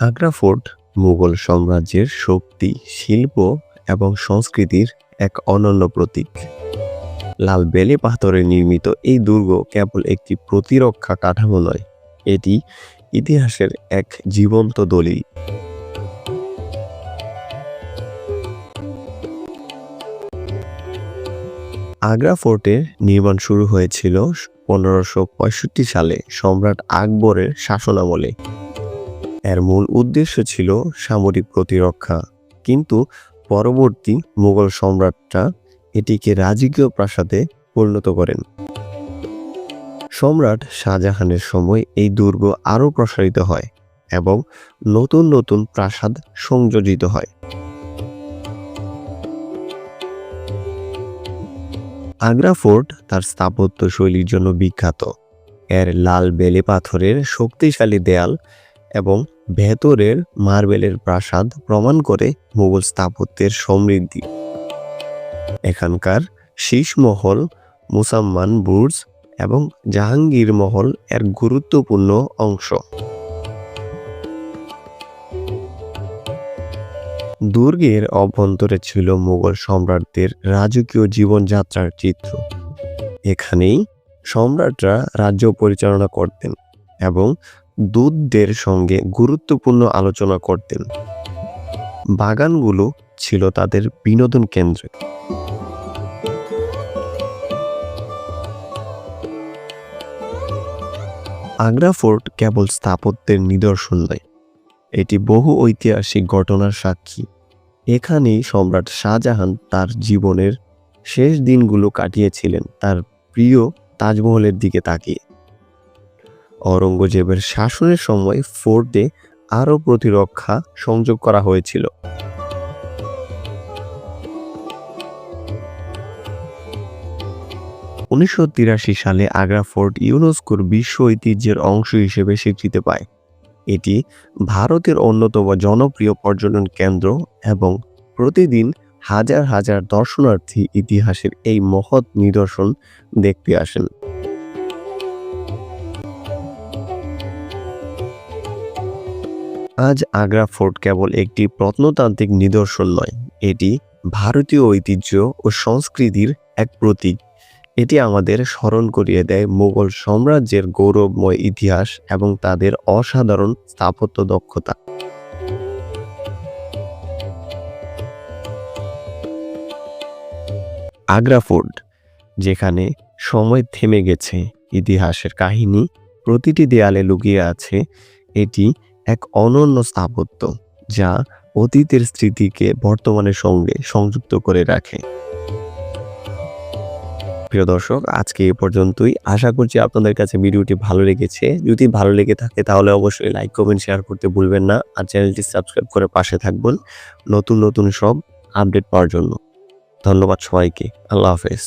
Agra fort Mughal সাম্রাজ্যের শক্তি, শিল্প এবং সংস্কৃতির এক অনন্য প্রতীক। লাল বেলে পাথরে নির্মিত এই দুর্গ কেবল একটি প্রতিরক্ষা কাঠামো নয়, এটি ইতিহাসের এক জীবন্ত দলিল। আগ্রা ফোর্টের নির্মাণ শুরু হয়েছিল পনেরোশো সালে সম্রাট আকবরের শাসনামলে। এর মূল উদ্দেশ্য ছিল সামরিক প্রতিরক্ষা। কিন্তু পরবর্তী মুঘল সম্রাটরা এটিকে রাজকীয় প্রাসাদে পরিণত করেন। সম্রাট শাহজাহানের সময় এই দুর্গ আরও প্রসারিত হয় এবং নতুন নতুন প্রাসাদ সংযোজিত হয়। আগ্রা ফোর্ট তার স্থাপত্য শৈলীর জন্য বিখ্যাত। এর লাল বেলে পাথরের শক্তিশালী দেয়াল এবং ভেতরের মার্বেলের প্রাসাদ প্রমাণ করে মুঘল স্থাপত্যের সমৃদ্ধি। এখানকার শীষ মহল মুসাম্মান বুর্জ এবং জাহাঙ্গীর মহল এর গুরুত্বপূর্ণ অংশ। দুর্গের অভ্যন্তরে ছিল মুঘল সম্রাটদের রাজকীয় জীবনযাত্রার চিত্র। এখানেই সম্রাটরা রাজ্য পরিচালনা করতেন এবং দূতদের সঙ্গে গুরুত্বপূর্ণ আলোচনা করতেন। বাগানগুলো ছিল তাদের বিনোদন কেন্দ্র। আগ্রা ফোর্ট কেবল স্থাপত্যের নিদর্শন নয়, এটি বহু ঐতিহাসিক ঘটনার সাক্ষী। এখানেই সম্রাট শাহজাহান তার জীবনের শেষ দিনগুলো কাটিয়েছিলেন, তার প্রিয় তাজমহলের দিকে তাকিয়ে। অরঙ্গজেবের শাসনের সময় ফোর্টে আরও প্রতিরক্ষা সংযোগ করা হয়েছিল। উনিশশো তিরাশি সালে আগ্রা ফোর্ট ইউনেস্কোর বিশ্ব ঐতিহ্যের অংশ হিসেবে স্বীকৃতি পায়। এটি ভারতের অন্যতম জনপ্রিয় পর্যটন কেন্দ্র এবং প্রতিদিন হাজার হাজার দর্শনার্থী ইতিহাসের এই মহৎ নিদর্শন দেখতে আসেন। আজ আগ্রা ফোর্ট কেবল একটি প্রত্নতান্ত্রিক নিদর্শন নয়, এটি ভারতীয় ঐতিহ্য ও সংস্কৃতির এক প্রতীক। এটি আমাদের স্মরণ করিয়ে দেয় মুঘল সাম্রাজ্যের গৌরবময় ইতিহাস এবং তাদের অসাধারণ স্থাপত্য দক্ষতা। আগ্রা ফোর্ট, যেখানে সময় থেমে গেছে ইতিহাসের কাহিনী, প্রতিটি দেয়ালে লুকিয়ে আছে, এটি এক অনন্য স্থাপত্য, যা অতীতের স্মৃতিকে বর্তমানের সঙ্গে সংযুক্ত করে রাখে। প্রিয় দর্শক, আজকে এ পর্যন্তই। আশা করছি আপনাদের কাছে ভিডিওটি ভালো লেগেছে। যদি ভালো লেগে থাকে, তাহলে অবশ্যই লাইক, কমেন্ট, শেয়ার করতে ভুলবেন না। আর চ্যানেলটি সাবস্ক্রাইব করে পাশে থাকবেন নতুন নতুন সব আপডেট পাওয়ার জন্য। ধন্যবাদ সবাইকে। আল্লাহ হাফেজ।